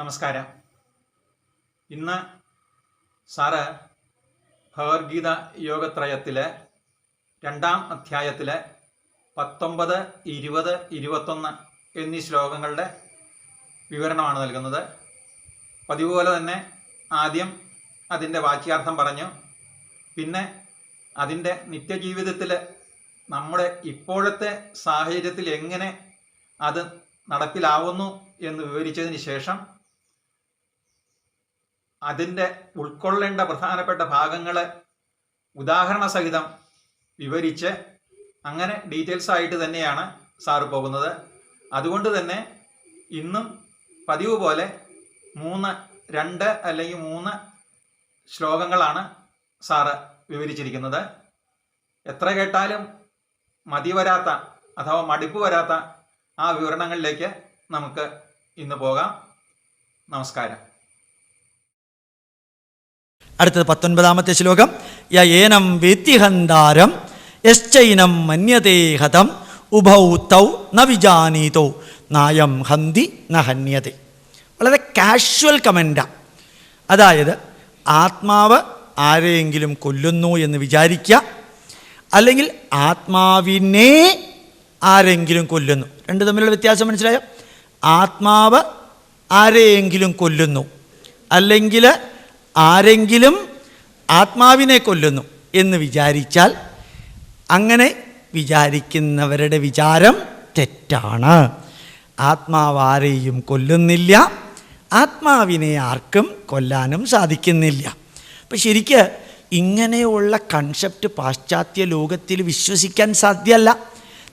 നമസ്കാരം. ഇന്ന് സാറ് ഭഗവത്ഗീത യോഗത്രയത്തിലെ രണ്ടാം അധ്യായത്തിലെ പത്തൊമ്പത് ഇരുപത് ഇരുപത്തൊന്ന് എന്നീ ശ്ലോകങ്ങളുടെ വിവരണമാണ് നൽകുന്നത്. പതിവ് പോലെ തന്നെ ആദ്യം അതിന്റെ വാക്യാർത്ഥം പറഞ്ഞു. പിന്നെ അതിന്റെ നിത്യജീവിതത്തിൽ നമ്മുടെ ഇപ്പോഴത്തെ സാഹചര്യത്തിൽ എങ്ങനെ അത് നടപ്പിലാവുന്നു എന്ന് വിവരിച്ചതിന് ശേഷം അതിന്റെ ഉൾക്കൊള്ളേണ്ട പ്രധാനപ്പെട്ട ഭാഗങ്ങൾ ഉദാഹരണ സഹിതം വിവരിച്ച് അങ്ങനെ ഡീറ്റെയിൽസ് ആയിട്ട് തന്നെയാണ് സാറ് പോകുന്നത്. അതുകൊണ്ട് തന്നെ ഇന്നും പതിവ് പോലെ മൂന്ന് രണ്ട് അല്ലെങ്കിൽ മൂന്ന് ശ്ലോകങ്ങളാണ് സാറ് വിവരിച്ചിരിക്കുന്നത്. എത്ര കേട്ടാലും മതി വരാത്ത അഥവാ മടുപ്പ് വരാത്ത ആ വിവരണങ്ങളിലേക്ക് നമുക്ക് ഇന്ന് പോകാം. നമസ്കാരം. അടുത്തത് പത്തൊൻപതാമത്തെ ശ്ലോകം. യേനം വേത്തിഹന്താരം യശ്ചൈനം മന്യതേ ഹതം ഉഭൗ തൗ ന വിജാനീതോ നായം ഹന്തി ന ഹന്യതേ. വളരെ കാഷ്വൽ കമന്റാണ് അതായത് ആത്മാവ് ആരെയെങ്കിലും കൊല്ലുന്നു എന്ന് വിചാരിക്കുക അല്ലെങ്കിൽ ആത്മാവിനെ ആരെങ്കിലും കൊല്ലുന്നു. രണ്ട് തമ്മിലുള്ള വ്യത്യാസം മനസ്സിലായോ? ആത്മാവ് ആരെയെങ്കിലും കൊല്ലുന്നു അല്ലെങ്കിൽ ആരെങ്കിലും ആത്മാവിനെ കൊല്ലുന്നു എന്ന് വിചാരിച്ചാൽ അങ്ങനെ വിചാരിക്കുന്നവരുടെ വിചാരം തെറ്റാണ്. ആത്മാവ് ആരെയും കൊല്ലുന്നില്ല. ആത്മാവിനെ ആർക്കും കൊല്ലാനും സാധിക്കുന്നില്ല. അപ്പം ശരിക്ക് ഇങ്ങനെയുള്ള കൺസെപ്റ്റ് പാശ്ചാത്യ ലോകത്തിൽ വിശ്വസിക്കാൻ സാധ്യമല്ല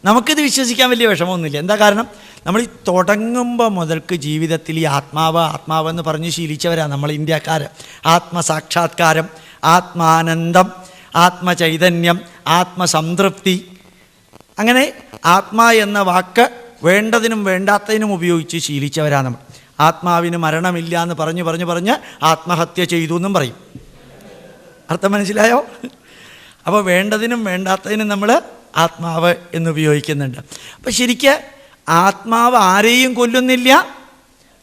നമുക്കിത് വിശ്വസിക്കാൻ വലിയ വിഷമമൊന്നുമില്ല. എന്താ കാരണം? നമ്മൾ ഈ തുടങ്ങുമ്പോൾ മുതൽക്ക് ജീവിതത്തിൽ ഈ ആത്മാവ് ആത്മാവ് എന്ന് പറഞ്ഞ് ശീലിച്ചവരാണ് നമ്മൾ ഇന്ത്യക്കാർ ആത്മസാക്ഷാത്കാരം ആത്മാനന്ദം ആത്മചൈതന്യം ആത്മസംതൃപ്തി. അങ്ങനെ ആത്മാ എന്ന വാക്ക് വേണ്ടതിനും വേണ്ടാത്തതിനും ഉപയോഗിച്ച് ശീലിച്ചവരാണ് നമ്മൾ. ആത്മാവിന് മരണമില്ല എന്ന് പറഞ്ഞ് പറഞ്ഞ് പറഞ്ഞ് ആത്മഹത്യ ചെയ്തു എന്നും പറയും. അർത്ഥം മനസ്സിലായോ? അപ്പോൾ വേണ്ടതിനും വേണ്ടാത്തതിനും നമ്മൾ ആത്മാവ് എന്ന് ഉപയോഗിക്കുന്നുണ്ട്. അപ്പം ശരിക്ക് ആത്മാവ് ആരെയും കൊല്ലുന്നില്ല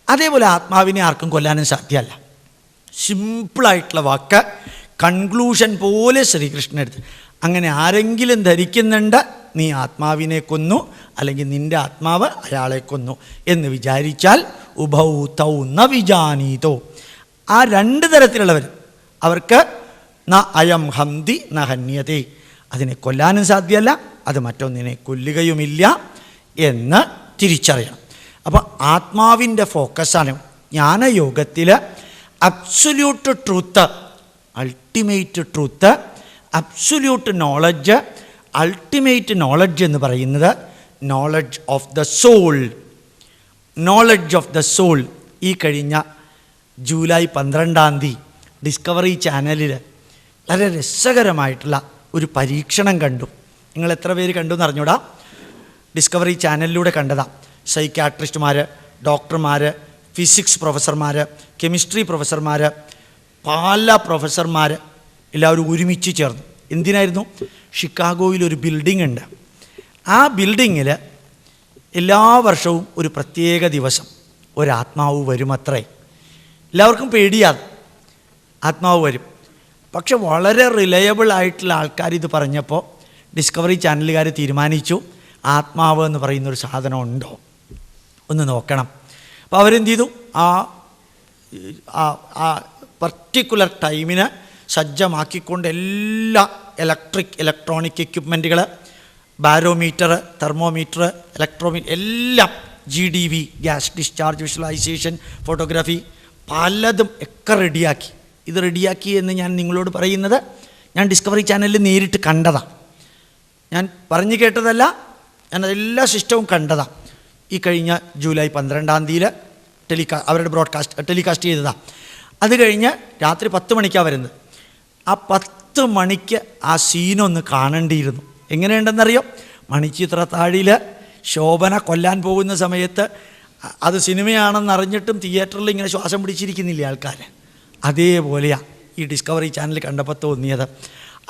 അതേപോലെ ആത്മാവിനെ ആർക്കും കൊല്ലാനും സാധ്യമല്ല. സിമ്പിളായിട്ടുള്ള വാക്ക് കൺക്ലൂഷൻ പോലെ ശ്രീകൃഷ്ണൻ എടുത്ത് അങ്ങനെ ആരെങ്കിലും ധരിക്കുന്നുണ്ട് നീ ആത്മാവിനെ കൊന്നു അല്ലെങ്കിൽ നിന്റെ ആത്മാവ് അയാളെ കൊന്നു എന്ന് വിചാരിച്ചാൽ ഉഭൗ തൗ ന വിജാനീതോ. ആ രണ്ട് തരത്തിലുള്ളവർ അവർക്ക് ന അയം ഹന്തി ന ഹന്യതേ. അതിനെ കൊല്ലാനും സാധ്യമല്ല അത് മറ്റൊന്നിനെ കൊല്ലുകയുമില്ല എന്ന് തിരിച്ചറിയണം. അപ്പോൾ ആത്മാവിന്റെ ഫോക്കസാണ് ജ്ഞാനയോഗത്തിൽ absolute truth ultimate truth absolute knowledge ultimate knowledge എന്ന് പറയുന്നത് knowledge of the soul knowledge of the soul ഈ കഴിഞ്ഞ ജൂലൈ പന്ത്രണ്ടാം തീയതി ഡിസ്കവറി ചാനലിൽ വളരെ രസകരമായിട്ടുള്ള ഒരു പരീക്ഷണം കണ്ടു. നിങ്ങൾ എത്ര പേര് കണ്ടു എന്ന് അറിഞ്ഞൂടാ. ഡിസ്കവറി ചാനലിലൂടെ കണ്ടതാ. സൈക്യാട്രിസ്റ്റുമാർ ഡോക്ടർമാർ ഫിസിക്സ് പ്രൊഫസർമാർ കെമിസ്ട്രി പ്രൊഫസർമാർ പല പ്രൊഫസർമാർ എല്ലാവരും ഒരുമിച്ച് ചേർന്നു. എന്തിനായിരുന്നു? ഷിക്കാഗോയിൽ ഒരു ബിൽഡിംഗ് ഉണ്ട്. ആ ബിൽഡിങ്ങിൽ എല്ലാ വർഷവും ഒരു പ്രത്യേക ദിവസം ഒരാത്മാവ് വരുമത്രേ. എല്ലാവർക്കും പേടിയാ. ആത്മാവ് വരും. പക്ഷെ വളരെ റിലയബിൾ ആയിട്ടുള്ള ആൾക്കാർ ഇത് പറഞ്ഞപ്പോൾ ഡിസ്കവറി ചാനലുകാർ തീരുമാനിച്ചു ആത്മാവ് എന്ന് പറയുന്ന ഒരു സാധനം ഉണ്ടോ ഒന്ന് നോക്കണം. അപ്പോൾ അവരെന്ത് ചെയ്തു? ആ ആ- ആ പർട്ടിക്കുലർ ടൈമിന് സജ്ജമാക്കിക്കൊണ്ട് എല്ലാ ഇലക്ട്രിക് ഇലക്ട്രോണിക് എക്യുപ്മെന്റുകൾ ബാരോമീറ്റർ തെർമോമീറ്റർ ഇലക്ട്രോമീ എല്ലാം G D V gas discharge visualisation photography പലതും ഒക്കെ റെഡിയാക്കി ഇത് റെഡിയാക്കി എന്ന് ഞാൻ നിങ്ങളോട് പറയുന്നത് ഞാൻ ഡിസ്കവറി ചാനലിൽ നേരിട്ട് കണ്ടതാണ് ഞാൻ പറഞ്ഞു കേട്ടതല്ല ഞാൻ അതെല്ലാ സിസ്റ്റവും കണ്ടതാണ് ഈ കഴിഞ്ഞ ജൂലൈ പന്ത്രണ്ടാം തീയതി ടെലികാ അവരുടെ ബ്രോഡ്കാസ്റ്റ് ടെലികാസ്റ്റ് ചെയ്തതാണ് അത് കഴിഞ്ഞ് രാത്രി പത്ത് മണിക്കാണ് വരുന്നത്. ആ പത്ത് മണിക്ക് ആ സീനൊന്ന് കാണേണ്ടിയിരുന്നു. എങ്ങനെയുണ്ടെന്നറിയോ? മണിച്ചിത്രത്താഴിയിൽ ശോഭന കൊല്ലാൻ പോകുന്ന സമയത്ത് അത് സിനിമയാണെന്ന് അറിഞ്ഞിട്ടും തിയേറ്ററിൽ ഇങ്ങനെ ശ്വാസം പിടിച്ചിരിക്കുന്നില്ലേ ആൾക്കാർ അതേപോലെയാണ് ഈ ഡിസ്കവറി ചാനൽ കണ്ടപ്പോൾ തോന്നിയത്.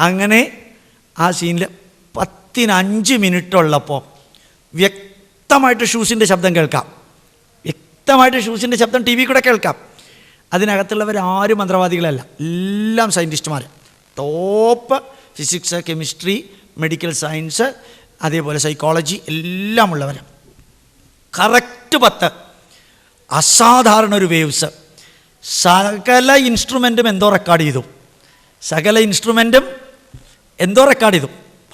അങ്ങനെ ആ സീനിൽ പത്തിനഞ്ച് മിനിറ്റ് ഉള്ളപ്പോൾ വ്യക്തമായിട്ട് ഷൂസിന്റെ ശബ്ദം കേൾക്കാം. വ്യക്തമായിട്ട് ഷൂസിന്റെ ശബ്ദം ടി വി കൂടെ കേൾക്കാം. അതിനകത്തുള്ളവരാരും മന്ത്രവാദികളല്ല എല്ലാം സയന്റിസ്റ്റുമാർ top physics chemistry medical science അതേപോലെ സൈക്കോളജി എല്ലാം ഉള്ളവരാണ് കറക്റ്റ് പത്ത്. അസാധാരണ ഒരു വേവ്സ് സകല ഇൻസ്ട്രുമെന്റും എന്തോ റെക്കോർഡ് ചെയ്തു. സകല ഇൻസ്ട്രുമെന്റും എന്തോ റെക്കോർഡ് ചെയ്തു.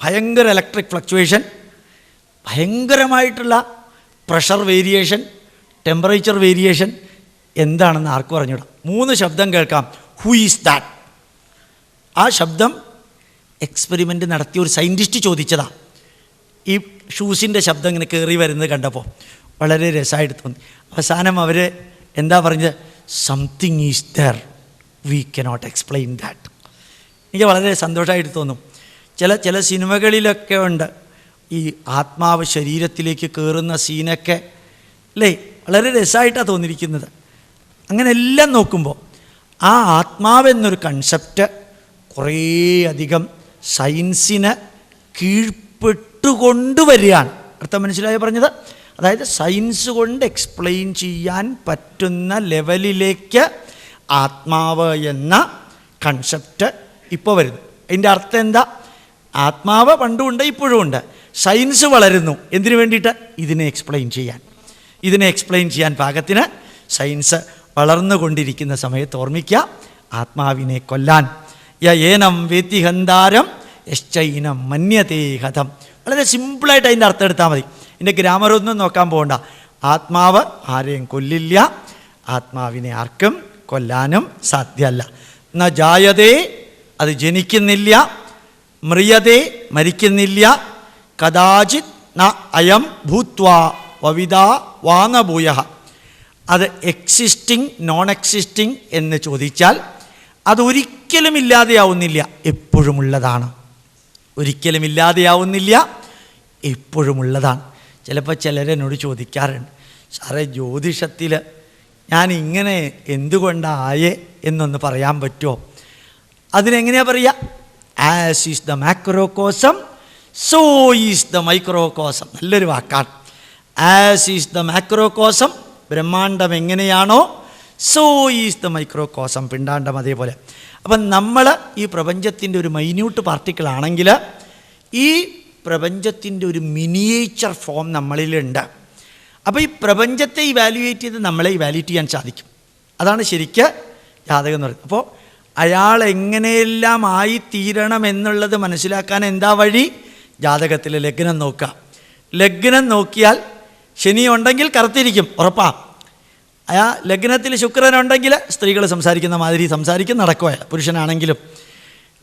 ഭയങ്കര ഇലക്ട്രിക് ഫ്ലക്ച്വേഷൻ ഭയങ്കരമായിട്ടുള്ള പ്രഷർ വേരിയേഷൻ ടെമ്പറേച്ചർ വേരിയേഷൻ എന്താണെന്ന് ആർക്കും അറിഞ്ഞൂടാ. മൂന്ന് ശബ്ദം കേൾക്കാം. ഹു ഈസ് ദാറ്റ് ആ ശബ്ദം എക്സ്പെരിമെന്റ് നടത്തിയ ഒരു സയന്റിസ്റ്റ് ചോദിച്ചതാ. ഈ ഷൂസിന്റെ ശബ്ദം ഇങ്ങനെ കയറി വരുന്നത് കണ്ടപ്പോൾ വളരെ രസമായിട്ട് തോന്നി. അവസാനം അവർ എന്താ പറഞ്ഞത്? Something is there we cannot explain that എനിക്ക് വളരെ സന്തോഷമായിട്ട് തോന്നും. ചില ചില സിനിമകളിലൊക്കെ ഉണ്ട്. ഈ ആത്മാവ് ശരീരത്തിലേക്ക് കയറുന്ന സീനൊക്കെ അല്ലേ? വളരെ രസമായിട്ടാണ് തോന്നിയിരിക്കുന്നത്. അങ്ങനെ എല്ലാം നോക്കുമ്പോൾ ആ ആത്മാവെന്നൊരു കൺസെപ്റ്റ് കുറേയധികം സയൻസിന് കീഴ്പ്പെട്ടുകൊണ്ടുവരികയാണ്. അർത്ഥം മനസ്സിലായി പറഞ്ഞത്? അതായത് സയൻസ് കൊണ്ട് എക്സ്പ്ലെയിൻ ചെയ്യാൻ പറ്റുന്ന ലെവലിലേക്ക് ആത്മാവ് എന്ന കൺസെപ്റ്റ് ഇപ്പോൾ വരുന്നു. അതിന്റെ അർത്ഥം എന്താ? ആത്മാവ് പണ്ടും ഉണ്ട് ഇപ്പോഴും ഉണ്ട്. സയൻസ് വളരുന്നു. എന്തിനു വേണ്ടിയിട്ട്? ഇതിനെ എക്സ്പ്ലെയിൻ ചെയ്യാൻ. ഇതിനെ എക്സ്പ്ലെയിൻ ചെയ്യാൻ പാകത്തിന് സയൻസ് വളർന്നുകൊണ്ടിരിക്കുന്ന സമയത്ത് ഓർമ്മിക്കുക ആത്മാവിനെ കൊല്ലാൻ. യ ഏനം വേത്തിഹന്താരം യശ്ചൈനം മന്യതേ ഹതം വളരെ സിമ്പിളായിട്ട് അതിന്റെ അർത്ഥം എടുത്താൽ മതി. ഇതിന്റെ ഗ്രാമറൊന്നും നോക്കാൻ പോകണ്ട ആത്മാവ് ആരെയും കൊല്ലില്ല. ആത്മാവിനെ ആർക്കും കൊല്ലാനും സാധ്യമല്ല ന ജായതേ അത് ജനിക്കുന്നില്ല. മ്രിയതേ മരിക്കുന്നില്ല. കഥാചിത് ന അയം ഭൂത്വ വവിത വാനഭൂയ അത് എക്സിസ്റ്റിംഗ് നോൺ എക്സിസ്റ്റിംഗ് എന്ന് ചോദിച്ചാൽ അതൊരിക്കലും ഇല്ലാതെയാവുന്നില്ല. എപ്പോഴുമുള്ളതാണ്. ഒരിക്കലും ഇല്ലാതെയാവുന്നില്ല. എപ്പോഴും ഉള്ളതാണ് ചിലപ്പോൾ ചിലരെന്നോട് ചോദിക്കാറുണ്ട് സാറേ ജ്യോതിഷത്തിൽ ഞാൻ ഇങ്ങനെ എന്തുകൊണ്ടായേ എന്നൊന്ന് പറയാൻ പറ്റുമോ അതിനെങ്ങനെയാ പറയുക as is the macrocosm so is the microcosm നല്ലൊരു വാക്കാണ്. As is the macrocosm ബ്രഹ്മാണ്ടം എങ്ങനെയാണോ so is the microcosm പിണ്ടാണ്ടം അതേപോലെ. അപ്പം നമ്മൾ ഈ പ്രപഞ്ചത്തിന്റെ ഒരു മൈന്യൂട്ട് പാർട്ടിക്കിൾ ആണെങ്കിൽ ഈ പ്രപഞ്ചത്തിന്റെ ഒരു മിനിയേച്ചർ ഫോം നമ്മളിലുണ്ട്. അപ്പോൾ ഈ പ്രപഞ്ചത്തെ ഇവാലുവേറ്റ് ചെയ്ത് നമ്മളെ ഇവാലുവേറ്റ് ചെയ്യാൻ സാധിക്കും. അതാണ് ശരിക്ക് ജാതകം എന്ന് പറയുന്നത്. അപ്പോൾ അയാൾ എങ്ങനെയെല്ലാം ആയിത്തീരണം എന്നുള്ളത് മനസ്സിലാക്കാൻ എന്താ വഴി? ജാതകത്തിൽ ലഗ്നം നോക്കുക. ലഗ്നം നോക്കിയാൽ ശനി ഉണ്ടെങ്കിൽ കറുത്തിരിക്കും ഉറപ്പാ. അയാ ലഗ്നത്തിൽ ശുക്രനുണ്ടെങ്കിൽ സ്ത്രീകൾ സംസാരിക്കുന്ന മാതിരി സംസാരിക്കും നടക്കുക പുരുഷനാണെങ്കിലും.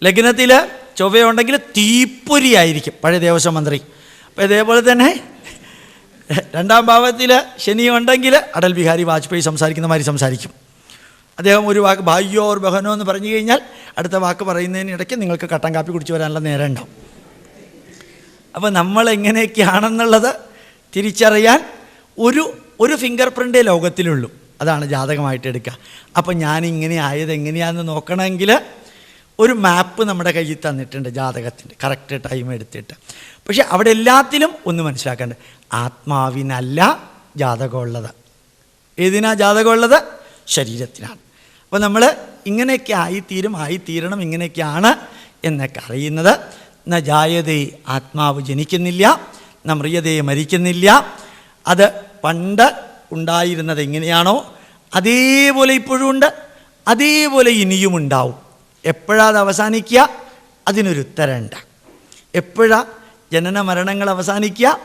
ലഗ്നത്തിൽ ചൊവ്വയുണ്ടെങ്കിൽ തീപ്പൊരിയായിരിക്കും പഴയ ദേവസ്വം മന്ത്രി. അപ്പോൾ ഇതേപോലെ തന്നെ രണ്ടാം ഭാവത്തിൽ ശനി ഉണ്ടെങ്കിൽ അടൽ ബിഹാരി വാജ്പേയി സംസാരിക്കുന്ന മാതിരി സംസാരിക്കും. അദ്ദേഹം ഒരു വാക്ക് ഭാഗ്യോർ ബഹനോ എന്ന് പറഞ്ഞു കഴിഞ്ഞാൽ അടുത്ത വാക്ക് പറയുന്നതിനിടയ്ക്ക് നിങ്ങൾക്ക് കട്ടൻ കാപ്പി കുടിച്ച് വരാനുള്ള നേരം ഉണ്ടാവും. അപ്പോൾ നമ്മൾ എങ്ങനെയൊക്കെയാണെന്നുള്ളത് തിരിച്ചറിയാൻ ഒരു ഒരു ഫിംഗർ പ്രിന്റേ ലോകത്തിലുള്ളൂ. അതാണ് ജാതകമായിട്ട് എടുക്കുക. അപ്പം ഞാൻ ഇങ്ങനെ ആയത് എങ്ങനെയാണെന്ന് നോക്കണമെങ്കിൽ ഒരു മാപ്പ് നമ്മുടെ കയ്യിൽ തന്നിട്ടുണ്ട് ജാതകത്തിന്റെ. കറക്റ്റ് ടൈം എടുത്തിട്ട്. പക്ഷെ അവിടെ എല്ലാത്തിലും ഒന്ന് മനസ്സിലാക്കേണ്ടത് ആത്മാവിനല്ല ജാതകമുള്ളത്. ഏതിനാ ജാതകമുള്ളത്? ശരീരത്തിനാണ്. അപ്പോൾ നമ്മൾ ഇങ്ങനെയൊക്കെ ആയിത്തീരും ആയിത്തീരണം ഇങ്ങനെയൊക്കെയാണ് എന്നൊക്കെ അറിയുന്നത്. ന ജായതേ ആത്മാവ് ജനിക്കുന്നില്ല ന മ്രിയതേ മരിക്കുന്നില്ല. അത് പണ്ട് ഉണ്ടായിരുന്നത് എങ്ങനെയാണോ അതേപോലെ ഇപ്പോഴും ഉണ്ട് അതേപോലെ ഇനിയും ഉണ്ടാവും. എപ്പോഴാ അത് അവസാനിക്കുക? അതിനൊരു ഉത്തരമുണ്ട്. എപ്പോഴാ ജനന മരണങ്ങൾ അവസാനിക്കുക?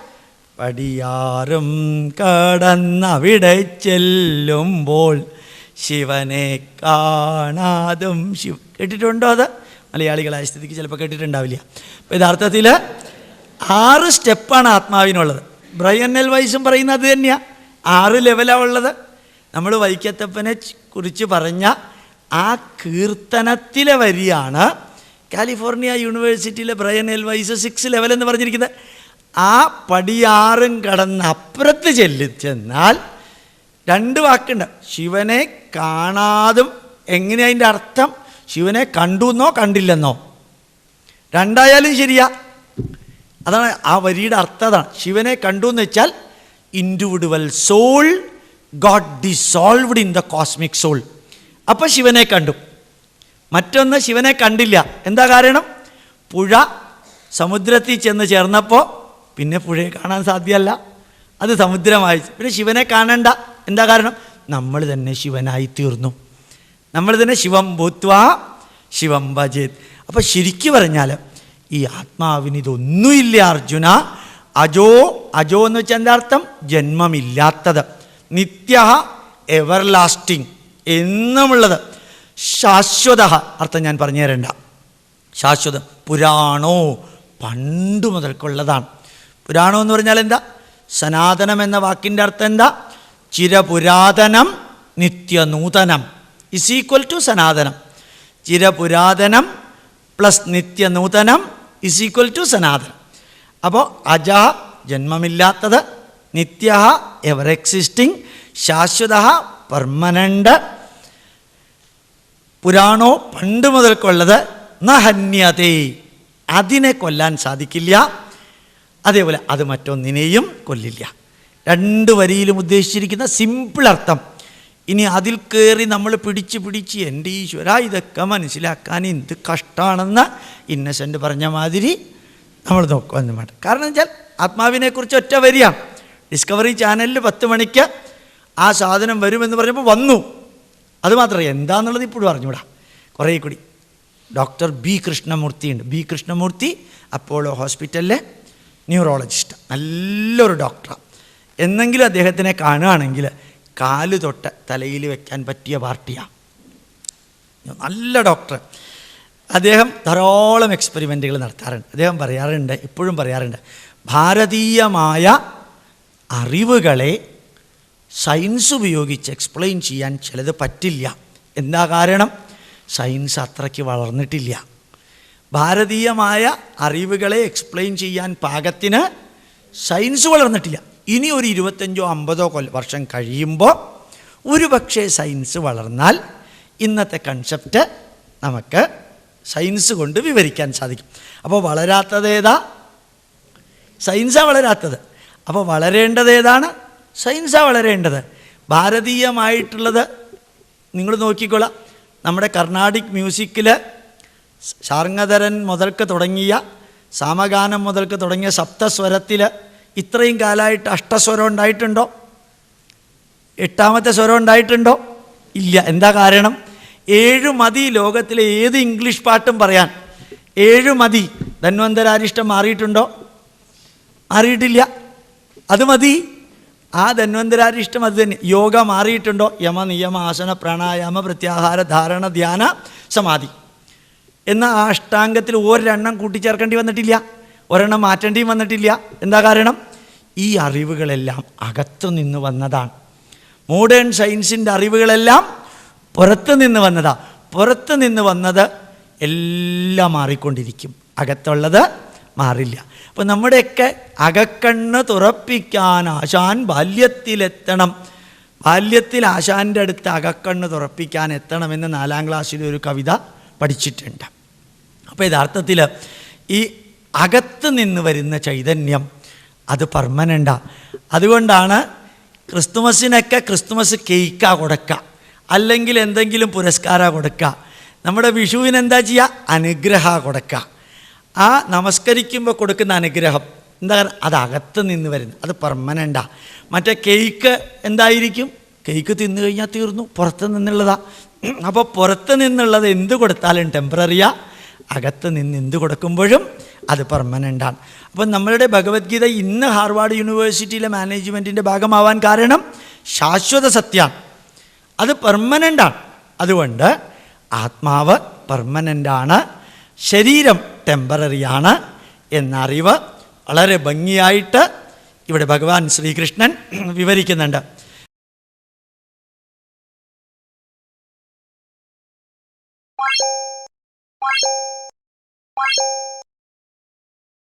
പടിയാറും കടന്നവിടെ ചെല്ലുമ്പോൾ ശിവനെ കാണാതും ശിവ കേട്ടിട്ടുണ്ടോ അത്? മലയാളികളായ സ്ഥിതിക്ക് ചിലപ്പോൾ കേട്ടിട്ടുണ്ടാവില്ല. അപ്പോൾ യഥാർത്ഥത്തിൽ ആറ് സ്റ്റെപ്പാണ് ആത്മാവിനുള്ളത്. ബ്രയൻ എൽ വൈസും പറയുന്നത് അത് തന്നെയാണ് ആറ് ലെവലാണ് ഉള്ളത്. നമ്മൾ വൈക്കത്തപ്പനെ കുറിച്ച് പറഞ്ഞ ആ കീർത്തനത്തിലെ വരിയാണ് കാലിഫോർണിയ യൂണിവേഴ്സിറ്റിയിലെ Brian L Weiss six level എന്ന് പറഞ്ഞിരിക്കുന്നത്. ആ പടിയാറും കടന്ന് അപ്പുറത്ത് ചെല്ലി ചെന്നാൽ രണ്ട് വാക്കുണ്ട്. ശിവനെ കാണാതും എങ്ങനെ അതിന്റെ അർത്ഥം? ശിവനെ കണ്ടു എന്നോ കണ്ടില്ലെന്നോ? രണ്ടായാലും ശരിയാ. അതാണ് ആ വരിയുടെ അർത്ഥം അതാണ്. ശിവനെ കണ്ടു എന്ന് വെച്ചാൽ individual soul God dissolved in the cosmic soul അപ്പം ശിവനെ കണ്ടു. മറ്റൊന്ന് ശിവനെ കണ്ടില്ല. എന്താ കാരണം? പുഴ സമുദ്രത്തിൽ ചെന്ന് ചേർന്നപ്പോൾ പിന്നെ പുഴയെ കാണാൻ സാധ്യമല്ല. അത് സമുദ്രമായി. പിന്നെ ശിവനെ കാണണ്ട. എന്താ കാരണം? നമ്മൾ തന്നെ ശിവനായി തീർന്നു. നമ്മൾ തന്നെ ശിവം ഭൂത്വ ശിവം ഭജേത്. അപ്പോൾ ശരിക്കു പറഞ്ഞാൽ ഈ ആത്മാവിന് ഇതൊന്നുമില്ല അർജുന. അജോ അജോ എന്ന് വെച്ചാൽ എന്താ അർത്ഥം? ജന്മമില്ലാത്തത്. നിത്യ എവർ ലാസ്റ്റിംഗ് എന്നുമുള്ളത്. ശാശ്വത അർത്ഥം ഞാൻ പറഞ്ഞു തരണ്ട. ശാശ്വതം. പുരാണോ? പണ്ട് മുതൽക്കുള്ളതാണ്. പുരാണം എന്ന് പറഞ്ഞാൽ എന്താ? സനാതനം എന്ന വാക്കിന്റെ അർത്ഥം എന്താ? ചിരപുരാതനം നിത്യനൂതനം. ഇസ് ഈക്വൽ ടു സനാതനം. ചിരപുരാതനം പ്ലസ് നിത്യനൂതനം ഇസ് ഈക്വൽ ടു സനാതനം. അപ്പോൾ അജ ജന്മമില്ലാത്തത് നിത്യ എവർ എക്സിസ്റ്റിംഗ് ശാശ്വത പെർമനന്റ് പുരാണോ പണ്ട് മുതൽക്കുള്ളത് നഹന്യതേ. അതിനെ കൊല്ലാൻ സാധിക്കില്ല. അതേപോലെ അത് മറ്റൊന്നിനെയും കൊല്ലില്ല. രണ്ട് വരിയിലും ഉദ്ദേശിച്ചിരിക്കുന്ന സിമ്പിൾ അർത്ഥം. ഇനി അതിൽ കയറി നമ്മൾ പിടിച്ച് പിടിച്ച് എന്റെ ഈശ്വര ഇതൊക്കെ മനസ്സിലാക്കാൻ എന്ത് കഷ്ടമാണെന്ന് ഇന്നസെന്റ് പറഞ്ഞ മാതിരി നമ്മൾ നോക്കുമെന്ന് വേണ്ട. കാരണം വെച്ചാൽ ആത്മാവിനെക്കുറിച്ച് ഒറ്റ വരിയാണ്. ഡിസ്കവറി ചാനലിൽ പത്ത് മണിക്ക് ആ സാധനം വരുമെന്ന് പറഞ്ഞപ്പോൾ വന്നു. അതുമാത്രമേ എന്താണെന്നുള്ളത് ഇപ്പോഴും അറിഞ്ഞൂടാ കുറേ കൂടി. ഡോക്ടർ ബി കൃഷ്ണമൂർത്തി ഉണ്ട്. ബി കൃഷ്ണമൂർത്തി അപ്പോളോ ഹോസ്പിറ്റലിലെ ന്യൂറോളജിസ്റ്റ്. നല്ലൊരു ഡോക്ടറാണ് എന്നെങ്കിലും അദ്ദേഹത്തിനെ കാണുകയാണെങ്കിൽ കാൽ തൊട്ട് തലയിൽ വെക്കാൻ പറ്റിയ പാർട്ടിയാണ് നല്ല ഡോക്ടർ. അദ്ദേഹം ധാരാളം എക്സ്പെരിമെന്റുകൾ നടത്താറുണ്ട്. അദ്ദേഹം പറയാറുണ്ട് ഇപ്പോഴും പറയാറുണ്ട് ഭാരതീയമായ അറിവുകളെ സയൻസ് ഉപയോഗിച്ച് എക്സ്പ്ലെയിൻ ചെയ്യാൻ ചിലത് പറ്റില്ല. എന്താ കാരണം? സയൻസ് അത്രയ്ക്ക് വളർന്നിട്ടില്ല. ഭാരതീയമായ അറിവുകളെ എക്സ്പ്ലെയിൻ ചെയ്യാൻ പാകത്തിന് സയൻസ് വളർന്നിട്ടില്ല. ഇനി ഒരു ഇരുപത്തഞ്ചോ അമ്പതോ കൊല്ല വർഷം കഴിയുമ്പോൾ ഒരു പക്ഷേ സയൻസ് വളർന്നാൽ ഇന്നത്തെ കൺസെപ്റ്റ് നമുക്ക് സയൻസ് കൊണ്ട് വിവരിക്കാൻ സാധിക്കും. അപ്പോൾ വളരാത്തത് ഏതാ? സയൻസാണ് വളരാത്തത്. അപ്പോൾ വളരേണ്ടത് ഏതാണ്? സയൻസാണ് വളരേണ്ടത് ഭാരതീയമായിട്ടുള്ളത് നിങ്ങൾ നോക്കിക്കൊള്ളാം നമ്മുടെ കർണാടിക് മ്യൂസിക്കിൽ ശാർങ്ങധരൻ മുതൽക്ക് തുടങ്ങിയ സാമഗാനം മുതൽക്ക് തുടങ്ങിയ സപ്തസ്വരത്തിൽ ഇത്രയും കാലമായിട്ട് അഷ്ടസ്വരം ഉണ്ടായിട്ടുണ്ടോ? എട്ടാമത്തെ സ്വരം ഉണ്ടായിട്ടുണ്ടോ? ഇല്ല. എന്താ കാരണം? ഏഴ് മതി ലോകത്തിലെ ഏത് ഇംഗ്ലീഷ് പാട്ടും പറയാൻ. ഏഴ് മതി. ധന്വന്തരാരിഷ്ടം മാറിയിട്ടുണ്ടോ? മാറിയിട്ടില്ല. അത് മതി. ആ ധന്വന്തരാരിഷ്ടം അത് തന്നെ. യോഗ മാറിയിട്ടുണ്ടോ? യമ നിയമ ആസന പ്രാണായാമ പ്രത്യാഹാര ധാരണ ധ്യാന സമാധി. എന്ന ആ അഷ്ടാംഗത്തിൽ ഒരെണ്ണം കൂട്ടിച്ചേർക്കേണ്ടി വന്നിട്ടില്ല. ഒരെണ്ണം മാറ്റേണ്ടിയും വന്നിട്ടില്ല. എന്താ കാരണം? ഈ അറിവുകളെല്ലാം അകത്തു നിന്ന് വന്നതാണ്. മോഡേൺ സയൻസിന്റെ അറിവുകളെല്ലാം പുറത്തു നിന്ന് വന്നതാണ് പുറത്തു നിന്ന് വന്നത് എല്ലാം മാറിക്കൊണ്ടിരിക്കും. അകത്തുള്ളത് മാറില്ല. അപ്പം നമ്മുടെയൊക്കെ അകക്കണ്ണ് തുറപ്പിക്കാൻ ആശാൻ ബാല്യത്തിലെത്തണം. ബാല്യത്തിൽ ആശാന്റെ അടുത്ത് അകക്കണ്ണ് തുറപ്പിക്കാൻ എത്തണമെന്ന് നാലാം ക്ലാസ്സിൽ ഒരു കവിത പഠിച്ചിട്ടുണ്ട്. അപ്പോൾ യഥാർത്ഥത്തിൽ ഈ അകത്ത് നിന്ന് വരുന്ന ചൈതന്യം അത് പെർമനന്റാ അതുകൊണ്ടാണ് ക്രിസ്തുമസിനൊക്കെ ക്രിസ്തുമസ് കേക്കാ കൊടുക്കുക അല്ലെങ്കിൽ എന്തെങ്കിലും പുരസ്കാര കൊടുക്കുക നമ്മുടെ വിഷുവിനെന്താ ചെയ്യുക അനുഗ്രഹ കൊടുക്കുക ആ നമസ്കരിക്കുമ്പോൾ കൊടുക്കുന്ന അനുഗ്രഹം. എന്താ അത് അകത്ത് നിന്ന് വരുന്നത് അത് പെർമനന്റാ മറ്റേ കേക്ക് എന്തായിരിക്കും? കേക്ക് തിന്നു കഴിഞ്ഞാൽ തീർന്നു. പുറത്ത് നിന്നുള്ളതാ. അപ്പോൾ പുറത്ത് നിന്നുള്ളത് എന്ത് കൊടുത്താലും ടെമ്പററിയാ അകത്ത് നിന്ന് എന്ത് കൊടുക്കുമ്പോഴും അത് പെർമനന്റാണ് അപ്പം നമ്മളുടെ ഭഗവത്ഗീത ഇന്ന് ഹാർവാർഡ് യൂണിവേഴ്സിറ്റിയിലെ മാനേജ്മെന്റിന്റെ ഭാഗമാവാൻ കാരണം ശാശ്വത സത്യമാണ് അത് പെർമനന്റാണ് അതുകൊണ്ട് ആത്മാവ് പെർമനന്റാണ് ശരീരം ടെമ്പററിയാണ് എന്നറിവ് വളരെ ഭംഗിയായിട്ട് ഇവിടെ ഭഗവാൻ ശ്രീകൃഷ്ണൻ വിവരിക്കുന്നുണ്ട്.